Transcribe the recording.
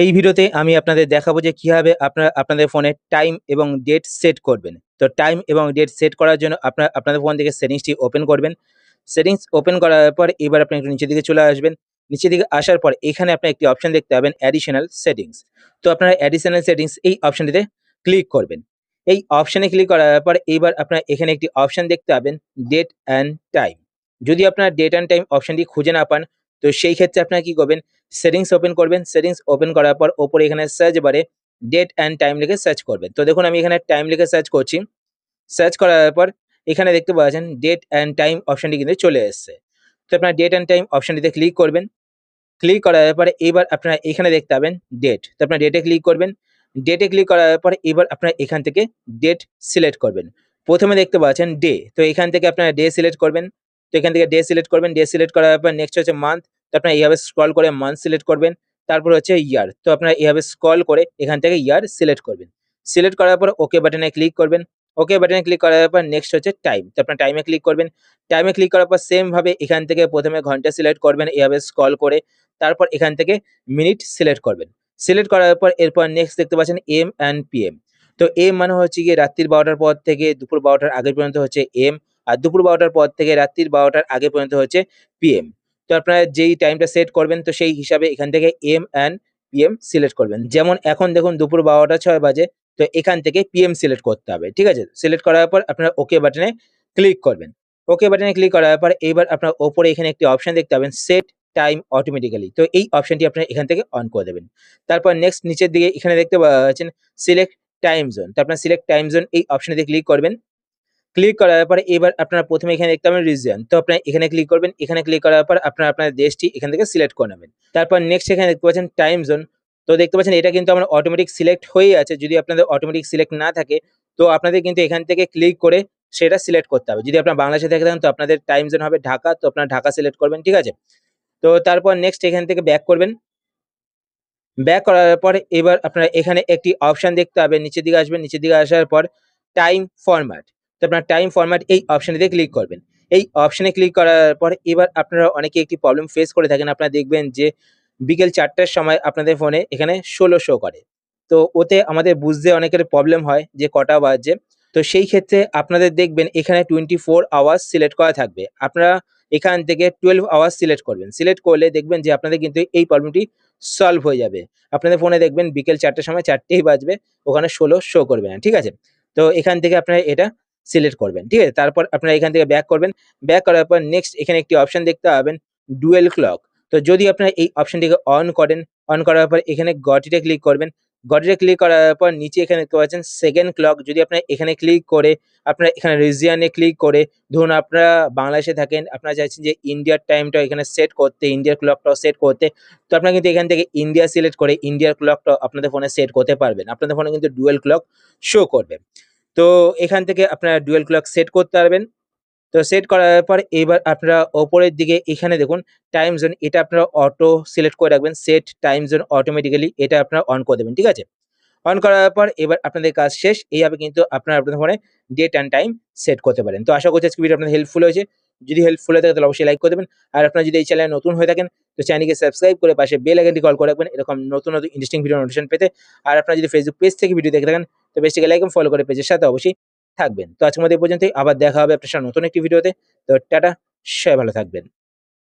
এই ভিডিওতে আমি আপনাদের দেখাবো যে কীভাবে আপনারা আপনাদের ফোনে টাইম এবং ডেট সেট করবেন। তো টাইম এবং ডেট সেট করার জন্য আপনারা আপনাদের ফোন থেকে সেটিংসটি ওপেন করবেন। সেটিংস ওপেন করার পর এবার আপনি একটু নিচের দিকে চলে আসবেন। নিচের দিকে আসার পর এখানে আপনি একটি অপশন দেখতে পাবেন অ্যাডিশনাল সেটিংস তো আপনারা অ্যাডিশনাল সেটিংস এই অপশনটিতে ক্লিক করবেন। এই অপশানে ক্লিক করার পর এইবার আপনারা এখানে একটি অপশন দেখতে পাবেন ডেট অ্যান্ড টাইম যদি আপনার ডেট অ্যান্ড টাইম অপশনটি খুঁজে না পান তো সেই ক্ষেত্রে আপনারা কি করবেন? সেটিংস ওপেন করবেন। সেটিংস ওপেন করার পর ওপরে এখানে search bar date and time লিখে সার্চ করবেন। তো দেখুন, আমি এখানে টাইম লিখে সার্চ করছি। সার্চ করার পর এখানে দেখতে পাচ্ছেন ডেট অ্যান্ড টাইম অপশনটি কিন্তু চলে এসেছে। তো আপনার ডেট অ্যান্ড টাইম অপশনটিতে ক্লিক করবেন। ক্লিক করার পরে এবার আপনারা এখানে দেখতে পাবেন ডেট তো আপনার ডেটে ক্লিক করবেন। ডেটে ক্লিক করার পরে এবার আপনারা এখান থেকে ডেট সিলেক্ট করবেন। প্রথমে দেখতে পাচ্ছেন ডে তো এখান থেকে আপনারা ডে সিলেক্ট করবেন। তো এখান থেকে ডে সিলেক্ট করবেন ডে সিলেক্ট করার পর নেক্সট হচ্ছে মান্থ তো আপনারা এইভাবে স্ক্রল করে মান্থ সিলেক্ট করবেন, তারপর হচ্ছে ইয়ার তো আপনারা এইভাবে স্ক্রল করে এখান থেকে ইয়ার সিলেক্ট করবেন। সিলেক্ট করার পর ওকে বাটনে ক্লিক করবেন ওকে বাটনে ক্লিক করার পর নেক্সট হচ্ছে টাইম তো আপনার টাইমে ক্লিক করবেন টাইমে ক্লিক করার পর সেম ভাবে এখান থেকে প্রথমে ঘণ্টা সিলেক্ট করবেন, এইভাবে স্ক্রল করে, তারপর এখান থেকে মিনিট সিলেক্ট করবেন। সিলেক্ট করার পর এরপর নেক্সট দেখতে পাচ্ছেন এম অ্যান্ড পিএম তো এম মানে হচ্ছে গিয়ে রাত্রির বারোটার পর থেকে দুপুর বারোটার আগে পর্যন্ত হচ্ছে এম আর দুপুর বারোটার পর থেকে রাত্রির বারোটার আগে পর্যন্ত হচ্ছে পিএম তো আপনারা যেই টাইমটা সেট করবেন, তো সেই হিসাবে এখান থেকে এম অ্যান্ড পিএম সিলেক্ট করবেন। যেমন এখন দেখুন দুপুর বারোটা ছয় বাজে, তো এখান থেকে পিএম সিলেক্ট করতে হবে, ঠিক আছে? সিলেক্ট করার পর আপনারা ওকে বাটনে ক্লিক করবেন। ওকে বাটনে ক্লিক করার পর এবার আপনার ওপরে এখানে একটি অপশন দেখতে পাবেন সেট টাইম অটোমেটিক্যালি তো এই অপশনটি আপনারা এখান থেকে অন করে দেবেন। তারপর নেক্সট নিচের দিকে এখানে দেখতে পাচ্ছেন সিলেক্ট টাইম জোন তো আপনার সিলেক্ট টাইম জোন এই অপশনেতে ক্লিক করবেন। ক্লিক করার পরে এবার আপনারা প্রথমে এখানে দেখতে পাবেন রিজিয়ন তো আপনারা এখানে ক্লিক করবেন, এখানে ক্লিক করার পর আপনারা আপনার দেশটি এখান থেকে সিলেক্ট করে নেবেন। তারপর নেক্সট এখানে দেখতে পাচ্ছেন টাইম জোন তো দেখতে পাচ্ছেন এটা কিন্তু আমার অটোমেটিক সিলেক্ট হয়ে আছে। যদি আপনাদের অটোমেটিক সিলেক্ট না থাকে, তো আপনাদের কিন্তু এখান থেকে ক্লিক করে সেটা সিলেক্ট করতে হবে। যদি আপনার বাংলাদেশে থেকে থাকেন, তো আপনাদের টাইম জোন হবে ঢাকা। তো আপনারা ঢাকা সিলেক্ট করবেন, ঠিক আছে? তো তারপর নেক্সট এখান থেকে ব্যাক করবেন। ব্যাক করার পর এবার আপনারা এখানে একটি অপশান দেখতে পাবেন, নিচের দিকে আসবেন। নিচের দিকে আসার পর টাইম ফরম্যাট তো আপনার টাইম ফরম্যাট এই অপশানে ক্লিক করবেন। এই অপশানে ক্লিক করার পর এবার আপনারা অনেকে একটি প্রবলেম ফেস করে থাকেন। আপনারা দেখবেন যে বিকেল চারটার সময় আপনাদের ফোনে এখানে ষোলো শো করে। তো ওতে আমাদের বুঝতে অনেকের প্রবলেম হয় যে কটা বাজে তো সেই ক্ষেত্রে আপনাদের দেখবেন এখানে টোয়েন্টি ফোর আওয়ার্স সিলেক্ট করা থাকবে। আপনারা এখান থেকে টুয়েলভ আওয়ার্স সিলেক্ট করবেন। সিলেক্ট করলে দেখবেন যে আপনাদের কিন্তু এই প্রবলেমটি সলভ হয়ে যাবে। আপনাদের ফোনে দেখবেন বিকেল চারটার সময় চারটেই বাজবে। ওখানে ষোলো শো করবে না। ঠিক আছে? তো এখান থেকে আপনারা এটা সিলেক্ট করবেন, ঠিক আছে? তারপর আপনারা এখান থেকে ব্যাক করবেন। ব্যাক করার পর নেক্সট এখানে একটি অপশন দেখতে পাবেন ডুয়েল ক্লক তো যদি আপনারা এই অপশনটিকে অন করেন অন করার পর এখানে গটিতে ক্লিক করবেন। গটিতে ক্লিক করার পর নিচে এখানে দেখতে পাচ্ছেন সেকেন্ড ক্লক যদি আপনারা এখানে ক্লিক করে, আপনারা এখানে রিজিয়ানে ক্লিক করে, ধরুন আপনারা বাংলাদেশে থাকেন, আপনারা চাইছেন যে ইন্ডিয়ার টাইমটা এখানে সেট করতে ইন্ডিয়ার ক্লকটাও সেট করতে, তো আপনারা কিন্তু এখান থেকে ইন্ডিয়া সিলেক্ট করে ইন্ডিয়ার ক্লকটা আপনাদের ফোনে সেট করতে পারবেন। আপনাদের ফোনে কিন্তু ডুয়েল ক্লক শো করবে। তো এখান থেকে আপনারা ডুয়েল ক্লক সেট করতে পারবেন। তো সেট করার পর এবার আপনারা ওপরের দিকে এখানে দেখুন, টাইম জোন, এটা আপনারা অটো সিলেক্ট করে রাখবেন, সেট টাইম জোন অটোমেটিক্যালি এটা আপনারা অন করে দেবেন, ঠিক আছে? অন করার পর এবার আপনাদের কাজ শেষ, এইভাবে কিন্তু আপনারা আপনাদের ফোনে ডেট অ্যান্ড টাইম সেট করতে পারেন। তো আশা করছি আজকে ভিডিও আপনাদের হেল্পফুল হয়েছে। যদি হেল্পফুল হয়ে থাকে তাহলে অবশ্যই লাইক করে দেবেন। আর আপনার যদি এই চ্যানেলে নতুন হয়ে থাকেন, তো চ্যানেলকে সাবস্ক্রাইব করে পাশে বেল আইকনটি কল করে রাখবেন। এরকম নতুন নতুন ইন্টারেস্টিং ভিডিও নোটিফিকেশন পেতে। আর আপনার যদি ফেসবুক পেজ থেকে ভিডিও দেখে থাকেন, তো পেজটিকে লাইক এবং ফলো করে পেজের সাথে অবশ্যই থাকবেন। তো আজকের মধ্যে এই পর্যন্তই। আবার দেখা হবে আপনার সাথে নতুন একটি ভিডিওতে তো টাটা, সবাই ভালো থাকবেন।